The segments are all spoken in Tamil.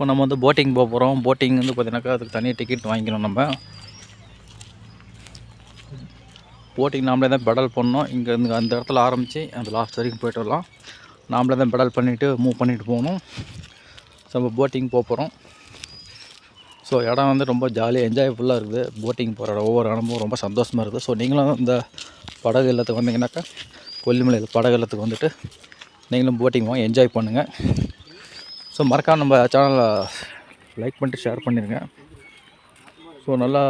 இப்போ நம்ம வந்து போட்டிங் போக போகிறோம் போட்டிங் வந்து பார்த்தீங்கன்னாக்கா அதுக்கு தனியாக டிக்கெட் வாங்கிக்கணும் நம்ம. போட்டிங் நாமளே தான் பெடல் பண்ணோம் இங்கே இருந்து அந்த இடத்துல ஆரம்பித்து அந்த லாஸ்ட் வரைக்கும் போய்ட்டு வரலாம். நாமளே தான் பெடல் பண்ணிவிட்டு மூவ் பண்ணிவிட்டு போகணும். ஸோ நம்ம போட்டிங் போக போகிறோம் ஸோ இடம் வந்து ரொம்ப ஜாலியாக என்ஜாய்ஃபுல்லாக இருக்குது. போட்டிங் போகிற ஒவ்வொரு இடமும் ரொம்ப சந்தோஷமாக இருக்குது. ஸோ நீங்களும் இந்த படகு இல்லத்துக்கு வந்தீங்கன்னாக்கா கொல்லிமலையில் படகு இல்லத்துக்கு வந்துட்டு நீங்களும் போட்டிங் வாங்க என்ஜாய் பண்ணுங்கள் ஸோ மறக்காம நம்ம சேனலை லைக் பண்ணிட்டு ஷேர் பண்ணிடுங்க ஸோ நல்லா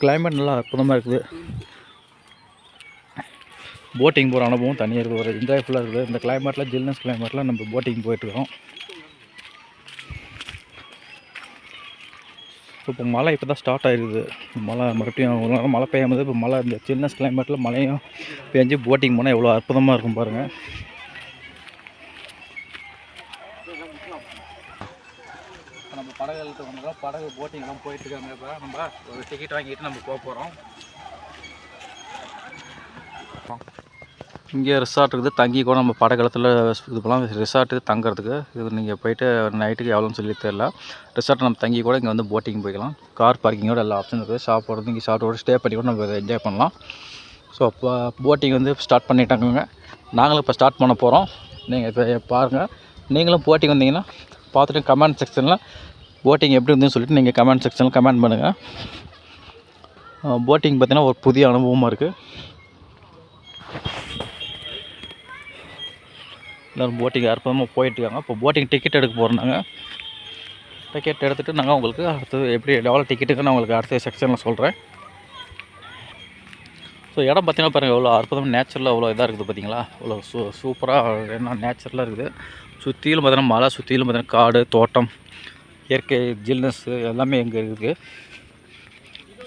கிளைமேட் நல்லா அற்புதமாக இருக்குது. போட்டிங் போகிற அனுபவம் தனியாக இருக்குது. ஒரு என்ஜாய்ஃபுல்லாக இருக்குது. இந்த கிளைமேட்டில் ஜில்னஸ் கிளைமேட்டில் நம்ம போட்டிங் போயிட்டுருக்கோம் ஸோ இப்போ மழை இப்போ தான் ஸ்டார்ட் ஆகிருக்குது மழை மறுபடியும் ஒரு நேரம் மழை பெய்யாமல் இப்போ மழை இந்த சில்னஸ் கிளைமேட்டில் மழையும் பெஞ்சு போட்டிங் போனால் எவ்வளோ அற்புதமாக இருக்கும் பாருங்கள் இப்போ நம்ம படகு வந்தோம் படகு போட்டிங்லாம் போயிட்டுருக்காங்க. இப்போ நம்ம ஒரு டிக்கெட் வாங்கிட்டு நம்ம போக போகிறோம் இங்கே ரிசார்ட் இருக்குது. தங்கி கூட நம்ம படகுளத்தில் இது போகலாம் ரிசார்ட்டு தங்குறதுக்கு. இது நீங்கள் போயிட்டு நைட்டுக்கு எவ்வளோன்னு சொல்லி தெரில ரிசார்ட் நம்ம தங்கி கூட இங்கே வந்து போட்டிங் போய்க்கலாம். கார் பார்க்கிங்கோட எல்லா ஆப்ஷன் இருக்குது. சாப்பிட்றது இங்கே சாப்பிட்டு ஸ்டே பண்ணி கூட நம்ம என்ஜாய் பண்ணலாம். ஸோ அப்போ போட்டிங் வந்து ஸ்டார்ட் பண்ணிட்டாங்க நாங்களும் இப்போ ஸ்டார்ட் பண்ண போகிறோம் நீங்கள் இப்போ பாருங்கள் நீங்களும் போட்டிங் வந்தீங்கன்னா பார்த்துட்டு கமெண்ட் செக்ஷனில் போட்டிங் எப்படி இருந்துன்னு சொல்லிட்டு நீங்கள் கமெண்ட் செக்ஷனில் கமெண்ட் பண்ணுங்கள் போட்டிங் பார்த்திங்கன்னா ஒரு புதிய அனுபவமாக இருக்குது எல்லோரும் போட்டிங் அற்புதமாக போயிட்டுருக்காங்க. இப்போ போட்டிங் டிக்கெட் எடுக்க போகிறோம் நாங்கள் டிக்கெட் எடுத்துகிட்டு நாங்கள் உங்களுக்கு அடுத்தது எப்படி எவ்வளோ டிக்கெட்டுக்கு நான் உங்களுக்கு அடுத்த செக்ஷனில் சொல்கிறேன் ஸோ இடம் பார்த்தீங்கன்னா பாருங்கள் எவ்வளோ அற்புதமாக நேச்சுரலாக அவ்வளோ இதாக இருக்குது பார்த்தீங்களா? அவ்வளோ சூ சூப்பராக என்ன நேச்சுரலாக இருக்குது. சுற்றிலும் பார்த்தீங்கன்னா மலை சுற்றிலும் பார்த்தீங்கன்னா காடு தோட்டம். இயற்கை ஜில்னஸ் எல்லாமே இங்கே இருக்குது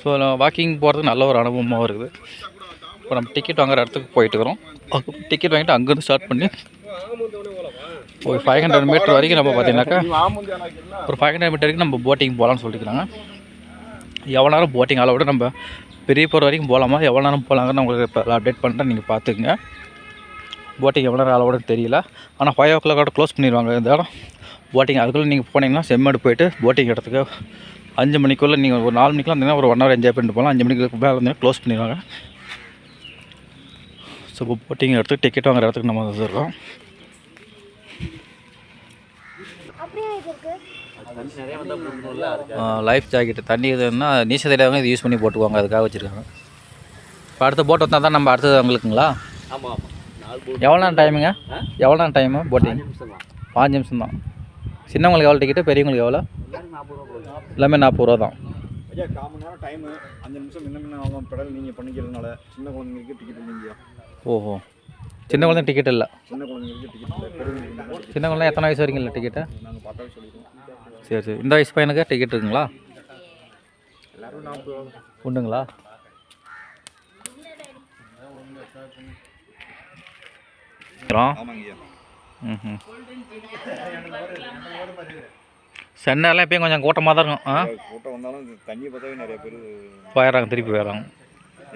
ஸோ வாக்கிங் போகிறது நல்ல ஒரு அனுபவமாக இருக்குது. இப்போ நம்ம டிக்கெட் வாங்குற இடத்துக்கு போயிட்டு இருக்கிறோம். டிக்கெட் வாங்கிட்டு அங்கேருந்து ஸ்டார்ட் பண்ணி ஒரு ஃபைவ் ஹண்ட்ரட் மீட்டர் வரைக்கும் நம்ம பார்த்தீங்கன்னாக்கா ஒரு ஃபைவ் ஹண்ட்ரட் மீட்டர் வரைக்கும் நம்ம போட்டிங் போகலான்னு சொல்லிக்கிறாங்க எவ்வளோ நேரம் போட்டிங் அளவோட நம்ம பெரிய போகிற வரைக்கும் போகலாமா எவ்வளோ நேரம் போகலாங்கன்னு உங்களுக்கு இப்போ அப்டேட் பண்ணிட்டேன். நீங்கள் பார்த்துக்குங்க. போட்டிங் எவ்வளோ நேரம் அளவோட தெரியல. ஆனால் ஃபைவ் ஓ கிளாக்கோட க்ளோஸ் பண்ணிடுவாங்க. இந்த இடம் போட்டிங் அதுக்குள்ளே நீங்கள் போனீங்கன்னா செம்மேடு போயிட்டு போட்டிங் இடத்துக்கு. அஞ்சு மணிக்குள்ளே நீங்கள் ஒரு நாலு மணிக்கெலாம் இருந்தீங்கன்னா ஒரு ஒன் ஹவர் என்ஜாய் பண்ணிட்டு போகலாம். அஞ்சு மணிக்கு மேலே இருந்தீங்கன்னா க்ளோஸ் பண்ணிடுவாங்க. ஸோ இப்போ போட்டிங் இடத்துக்கு டிக்கெட் வாங்குற இடத்துக்கு நம்ம வந்துருக்கோம். லைஃப் ஜாக்கெட்டு தண்ணி இதுன்னா நீச்சல் தெரியாதவங்க இது யூஸ் பண்ணி போட்டுக்குவாங்க. அதுக்காக வச்சுருக்காங்க. இப்போ அடுத்த போட் வந்தால் தான் நம்ம அடுத்தது போட் எவ்வளோ நேரம் டைமுங்க? எவ்வளோ நேரம் டைமு போட்டிங் நிமிஷம் தான் பாஞ்சு நிமிஷம் தான் சின்னவங்களுக்கு எவ்வளோ டிக்கெட்டு பெரியவங்களுக்கு எவ்வளோ? எல்லாமே நாற்பது ரூபா தான். ஐயா கால் மணி நேரம் டைமு அஞ்சு நிமிஷம் முன்ன முன்ன ஆகும். பெடல் நீங்கள் பண்ணிக்கிறதுனால சின்ன குழந்தைங்களுக்கு டிக்கெட் இல்லைங்கய்யா ஓஹோ. சின்ன குழந்தை டிக்கெட் இல்லை. சின்ன குழந்தைங்களுக்கு டிக்கெட் இல்லை. சின்ன குழந்தை எத்தனை வயசு வரைக்கும் இல்லை டிக்கெட்டு நாங்கள் பார்த்தாவே சொல்லிடுவோம் சரி சரி. இந்த வயசு பையனுக்கு டிக்கெட் இருக்குங்களா? எல்லாரும் நாற்பது ரூபா உண்டுங்களா? ஆமாங்கய்யா ம் சென்னைலாம் எப்பயும் கொஞ்சம் கூட்டமாக தான் இருக்கும். ஆ? கூட்டம் வந்தாலும் தண்ணியை பார்த்தாவே நிறைய பேர் போயிடுறாங்க திருப்பி போயிடுறாங்க.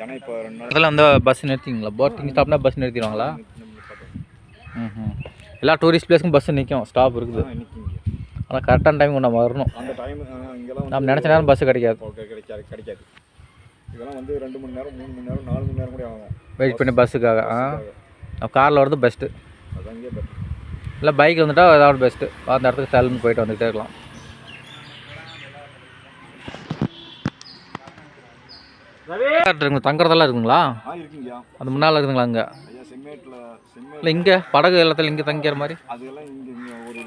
ஏன்னா இப்போ ரெண்டு நாள் அதில் வந்து பஸ் நிறுத்திங்களா? போட்டிங் ஸ்டாப்னா பஸ் நிறுத்திடுவாங்களா? ம் எல்லா டூரிஸ்ட் பிளேஸ்க்கும் பஸ் நிற்கும் ஸ்டாப் இருக்குது. ஆனால் கரெக்டான டைம் நம்ம வரணும். அந்த டைம் இங்கெல்லாம் நம்ம நினச்ச நேரம் பஸ் கிடைக்காது. கிடைக்காது கிடைக்காது. இதெல்லாம் வந்து ரெண்டு மணி நேரம் மூணு மணி நேரம் நாலு மணி நேரம் கூட ஆகும். வெயிட் பண்ணி பஸ்ஸுக்காக ஆ? காரில் வரது பெஸ்ட்டு அதான் இங்கே better. இல்லை பைக் வந்துட்டால் ஏதாவது பெஸ்ட்டு அந்த இடத்துக்கு தள்ளுன்னு போயிட்டு வந்துகிட்டே இருக்கலாம். தங்குறதெல்லாம் இருக்குங்களா? அது முன்னால் இருக்குங்களா அங்கே? இல்லை இங்கே படகு எல்லாத்துல இங்கே தங்கிற மாதிரி? அதெல்லாம் இங்கே இங்கே ஒரு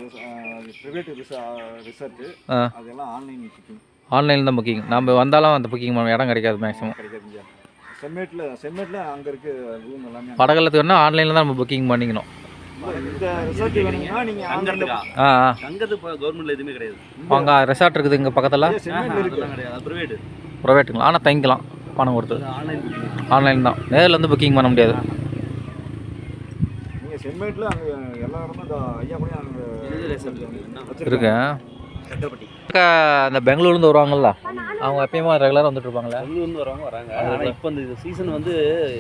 ப்ரைவேட் ரிசா ரிசார்ட்டு ஆ அதெல்லாம் ஆன்லைன் புக்கிங் ஆன்லைனில் தான் புக்கிங் நம்ம வந்தாலும் அந்த புக்கிங் இடம் கிடைக்காது மேக்ஸிமம் கிடைக்காதுங்க செம்மேட்டில் செம்மேட்டில் அங்கே இருக்க ரூம் எல்லாமே படகுலத்துக்கு வேணால் ஆன்லைனில் தான் நம்ம புக்கிங் பண்ணிக்கணும். இந்த ரிசார்ட் ஆ கவர்மெண்ட்ல எதுவுமே கிடையாது. அங்கே ரெசார்ட் இருக்குது இங்கே பக்கத்தில்? கிடையாது. அது ப்ரைவேட் ப்ரைவேட்டுங்களா ஆனால் தங்கிக்கலாம். பணம் கொடுத்து. ஆன்லைன் தான். நேரில் வந்து புக்கிங் பண்ண முடியாது. செம்மேட்டில் அங்கே எல்லா இடமும் ஐயா கூட இருக்கு அந்த பெங்களூர்லேருந்து வருவாங்கல்ல? அவங்க எப்பயுமே ரெகுலராக வந்துட்டு இருப்பாங்களே வந்து வந்து வரவங்க வராங்க. ஆனால் இப்போ இந்த சீசன் வந்து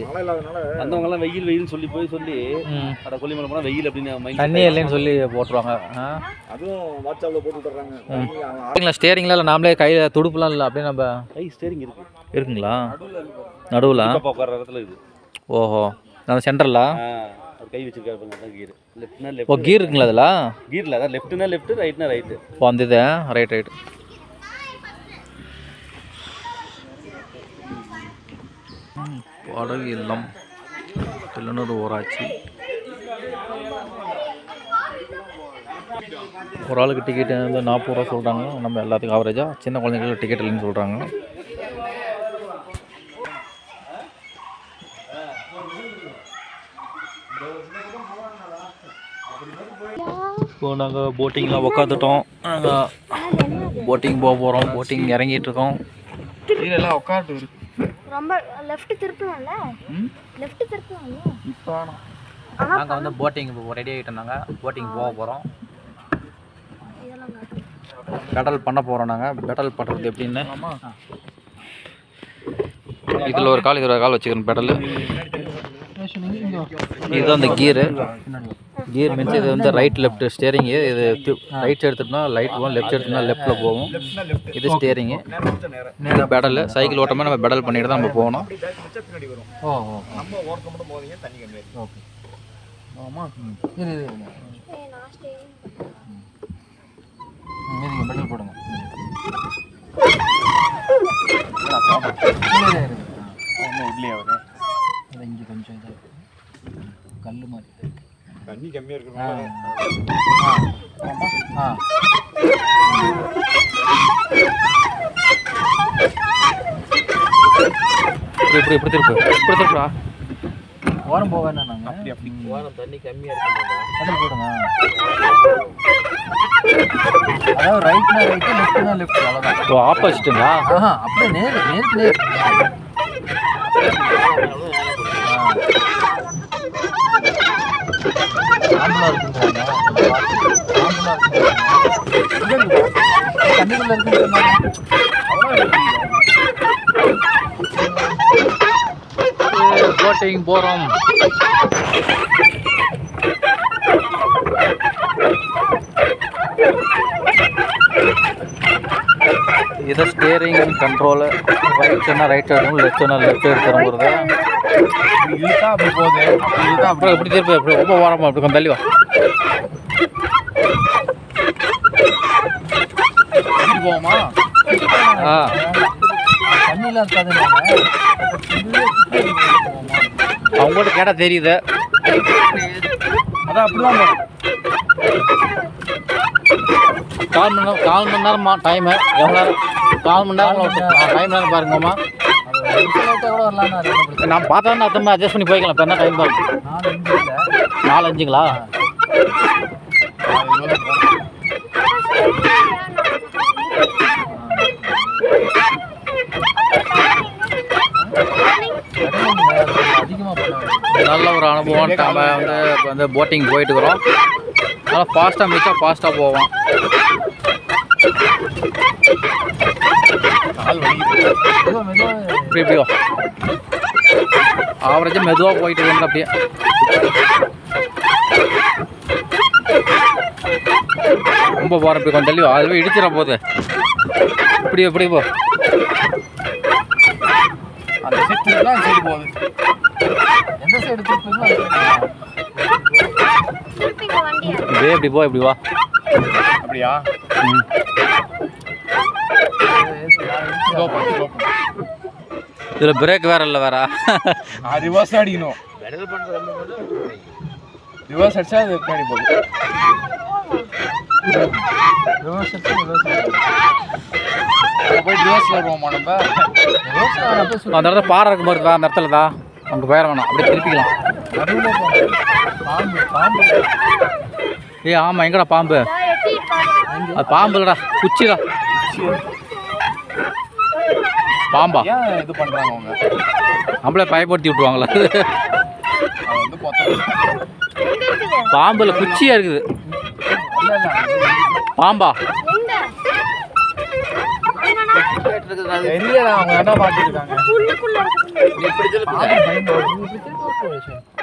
மழை இல்லாதனால வந்தவங்கலாம் வெயில் வெயில் சொல்லி போய் சொல்லி அட கொல்லிமலை போனால் வெயில் அப்படின்னு மைண்ட் தண்ணி இல்லைன்னு சொல்லி போட்டுருவாங்க. அதுவும் வாட்ஸ்அப்பில் போட்டு விட்டுறாங்க. சரிங்களா ஸ்டேரிங்ல இல்லை நாமளே கையில் துடுப்புலாம் இல்லை அப்படியே நம்ம கை ஸ்டேரிங் இருக்கு. இருக்குங்களா? நடுவில் உட்கார இடத்துல இது. ஓஹோ. அந்த சென்டரில் கை வச்சிருக்காரு கீர் லெஃப்ட்னா ஓ லெஃப்ட் கீர் இருக்குங்களா அதில்? கீரில் அதான் லெஃப்ட்னா லெஃப்ட் ரைட்னா ரைட்டு ஓ அந்த இது ரைட் ரைட் வாடகை இல்லம் தில்லனூர் ஊராட்சி. ஒரு ஆளுக்கு டிக்கெட் வந்து நாற்பது ரூபா சொல்கிறாங்க நம்ம எல்லாத்துக்கும் ஆவரேஜாக சின்ன குழந்தைங்களுக்கு டிக்கெட் இல்லைன்னு சொல்கிறாங்க இப்போ நாங்கள் போட்டிங்கில் உக்காந்துட்டோம். நாங்கள் போட்டிங் போக போகிறோம் போட்டிங் இறங்கிட்டு இருக்கோம். எல்லாம் உட்காந்து இருக்கு. ரொம்ப லெஃப்ட் திருப்பலாம்ல ம்? லெஃப்ட் திருப்பலாம்ல இப்போ நாங்கள் வந்து போட்டிங் ரெடி ஆகிட்டோம் நாங்கள் போட்டிங் போக போகிறோம் இதெல்லாம் காட்டு. பெடல் பண்ண போகிறோம் நாங்கள் பெடல் பண்ணுறது எப்படின்னு? இதில் ஒரு கால் இதில் ஒரு கால் வச்சுக்கிறோம் பெடல் இதுதான் அந்த கீரு கியர் மீன்ஸ் இது வந்து ரைட் லெஃப்ட் ஸ்டேரிங்கு இது ரைட் எடுத்துட்டோம்னா லைட் போகும் லெஃப்ட் எடுத்தோம்னா லெஃப்ட்டில் போகும். இது ஸ்டேரிங்கு இது பெடல் சைக்கிள் ஓட்டமாக நம்ம பெடல் பண்ணிட்டு தான் நம்ம போகணும். வரும் ஓ நம்ம ஓரத்தை மட்டும் போதீங்க தண்ணி கம்மியாக ஓகே ஆமாம் இது பெடல் போடுங்க. இல்லையா அவரு. இங்கே கொஞ்சம் இது கல் மாதிரி தண்ணி கம்மியாக இருக்கிறதுனால ஆ ஆ இப்படி இப்படி திருப்பு இப்படி திருப்புடா ஓரம் போக வேணாம் நாங்கள் அப்படி அப்படி ஓரம் தண்ணி கம்மியாக இருக்கும்? கடல் போடுங்க அதாவது ரைட்னா ரைட்டு லெஃப்ட்னா லெஃப்ட் அவ்வளோதான் ஓ ஆப்போசிட்டுங்களா? ஆஹா அப்படியே நேர் நேருக்கு நேர். ஆம்பளா தண்ணிக்குள்ள இருக்குன்னு சொன்னாங்க போட்டிங் போகிறோம் இது ஸ்டேரிங் கண்ட்ரோலு ரைட்னா ரைட் எடுக்கணும் லெஃப்ட்னா லெஃப்ட் எடுத்துறோங்கிறது இழுத்தா அப்படி போகுது. அப்படி இழுத்தா எப்படி திருப்பி. அப்படி ரொம்ப ஓரமாக அப்படி கொஞ்சம் தள்ளி வா. போவோமா? ஆ. தண்ணிலாம் இருக்காது அவங்கள்ட்ட கேட்டால் தெரியுது. அதான் அப்படிதான் கால் மணி நேரம் கால் மணி நேரமா? டைமு எவ்வளோ நேரம் கால் மணி நேரம். டைம் நேரம் பாருங்கம்மா. நான் பார்த்தா அத்தனை அட்ஜஸ்ட் பண்ணி போய்க்கலாம். இப்போ என்ன டைம் தான் நாலு அஞ்சுங்களா? நல்ல ஒரு அனுபவம். நம்ம வந்து வந்து போட்டிங் போயிட்டு இருக்கிறோம் நல்லா ஃபாஸ்ட்டாக மிச்சா ஃபாஸ்ட்டாக போவோம். இப்படி இப்படியோ ஆவரேஜாக மெதுவாக போயிட்டு இருக்கோம் அப்படியே. ரொம்ப போகிறோம் இப்படி கொஞ்சம் தள்ளி வா. அதுவே இடிச்சிட போகுது இப்படி இப்படி போ அந்த சைடு தான் சைடு போகுது. எந்த சைடு இதே இப்படி போ இப்படி வா. அப்படியா? ம். இதில் பிரேக் வேற இல்லை வேற. நான் ரிவர்ஸ் அடிக்கணும். ரிவர்ஸ் அடிச்சா அது பின்னாடி போகுது ரிவர்ஸ் போய் ரிவர்ஸ்ல வருவோமா நம்ம? அந்த இடத்துல பாறை இருக்கும் பாரு அந்த இடத்துல தான் அங்கே போயிட வேணாம் அப்படியே திருப்பிக்கலாம். நடுவில் பாம்பு பாம்பு. ஏய் ஆமாம் எங்கடா பாம்பு. அது பாம்பு இல்லடா குச்சிடா பாம்பா. ஏன் இது பண்றாங்க அவங்க? நம்மளே பயப்படுத்தி இருக்குது பாம்புல குச்சியாக இருக்குது. இல்ல இல்ல பாம்பா.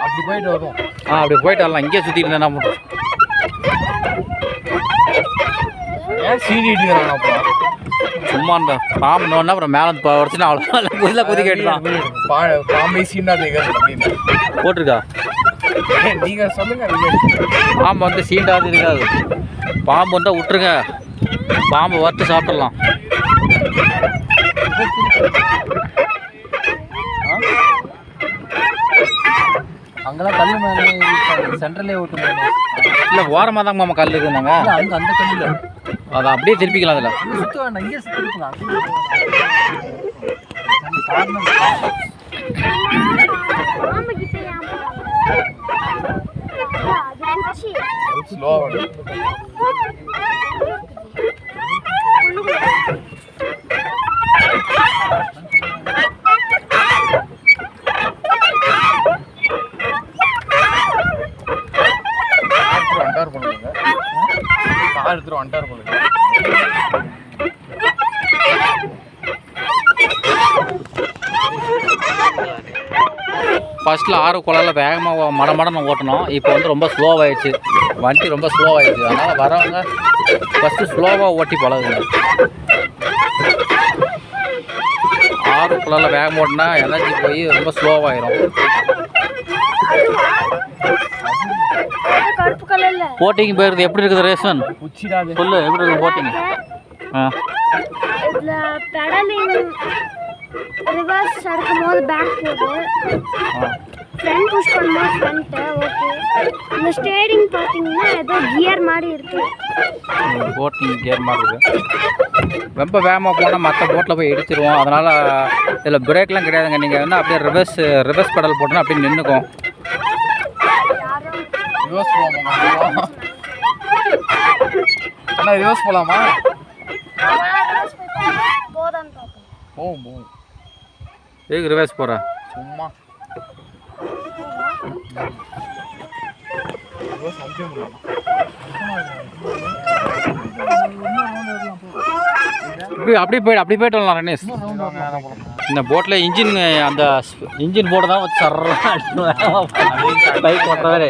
அப்படி போயிட்டு வரலாம். இங்கேயே சுற்றி இருந்தா என்ன பண்ணுறோம் ஏன் சீடிட்டு இருக்கிறாங்க அப்புறம் சும்மா இந்த பாம்பு நோன்னா அப்புறம் மேலே வந்து உடச்சுனா அவ்வளோ குதில குதி கேட்டுதான். பாம்பை அப்படின்னு. போட்டிருக்கா? நீங்க சொல்லுங்க. பாம்பு வந்து சீண்டாது இருக்காது பாம்பு வந்தால் விட்டுருங்க. பாம்பு வறுத்து சாப்பிட்றலாம் அங்கெல்லாம் கல்லு மேலே சென்ட்ரலே ஓட்டு இல்லை ஓரமாக தான் மாமா கல் இருக்குதுனாங்க அங்க அந்த கல்லுல. அதை அப்படியே திருப்பிக்கலாம் அதில். சுத்த ஃபஸ்ட்டில் ஆறு குழாயில் வேகமாக மட மடன்னு ஓட்டணும் இப்போ வந்து ரொம்ப ஸ்லோவாகிடுச்சு வண்டி ரொம்ப ஸ்லோவாகிடுச்சு அதனால் வரவங்க ஃபஸ்ட்டு ஸ்லோவாக ஓட்டி பழகுங்க. ஆறு குழாயில் வேகம் ஓட்டினா எனர்ஜி போய் ரொம்ப ஸ்லோவாயிரும் போட்டிங் போயிருது. எப்படி இருக்குது ரேஷன் உச்சிடாது. சொல்லு எப்படி இருக்குது போட்டிங் ஆ. ரிவர்ஸ் எடுக்கும் போது பேக் போகுது ஃப்ரண்ட் புஷ் பண்ணும்போது ஃப்ரண்ட்டு ஓகே இந்த ஸ்டேரிங் பார்த்தீங்கன்னா ஏதோ கியர் மாதிரி இருக்கு. போட்டிங் கியர் மாதிரி இருக்குது ரொம்ப வேகமாக போனால் மற்ற போட்டில் போய் இடிச்சிருவோம். அதனால் இதில் பிரேக்லாம் கிடையாதுங்க. நீங்கள் வந்து அப்படியே ரிவர்ஸ் ரிவர்ஸ் பெடல் போட்டோன்னா அப்படியே நின்றுக்கும் ரிவர்ஸ் போலாமா? அண்ணா ரிவர்ஸ் போதான்னு பார்ப்போம். போகும் போகும் எதுக்கு ரிவர்ஸ் போகிற சும்மா. அப்படியே போயிடு அப்படி போயிட்டு வரலாம் ரனேஷ் இந்த போட்டில் இன்ஜின் அந்த இன்ஜின் போர்டு தான் வச்சு சர்ற பைக் ஓட்டுறவரே.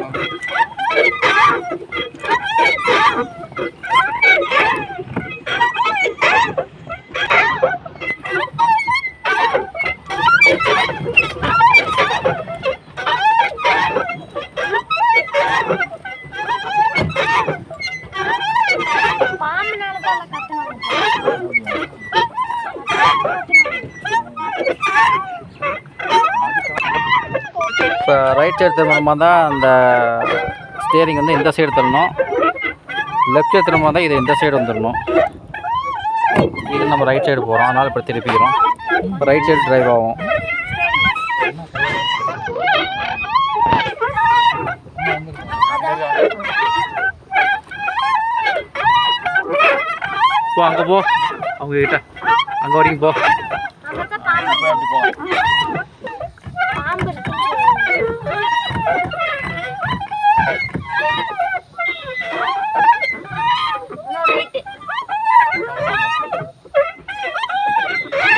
ரைட் சைடு திரும்ப தான் அந்த ஸ்டியரிங் வந்து இந்த சைடு தரணும். லெஃப்ட் சைடு திரும்ப தான் இது இந்த சைடு வந்துடணும் இது நம்ம ரைட் சைடு போகிறோம் அதனால் இப்போ திருப்பிக்கிறோம். இப்போ ரைட் சைடு டிரைவ் ஆகும். போ அங்கே போ. அவங்க கிட்ட. அங்கே வரைக்கும் போ.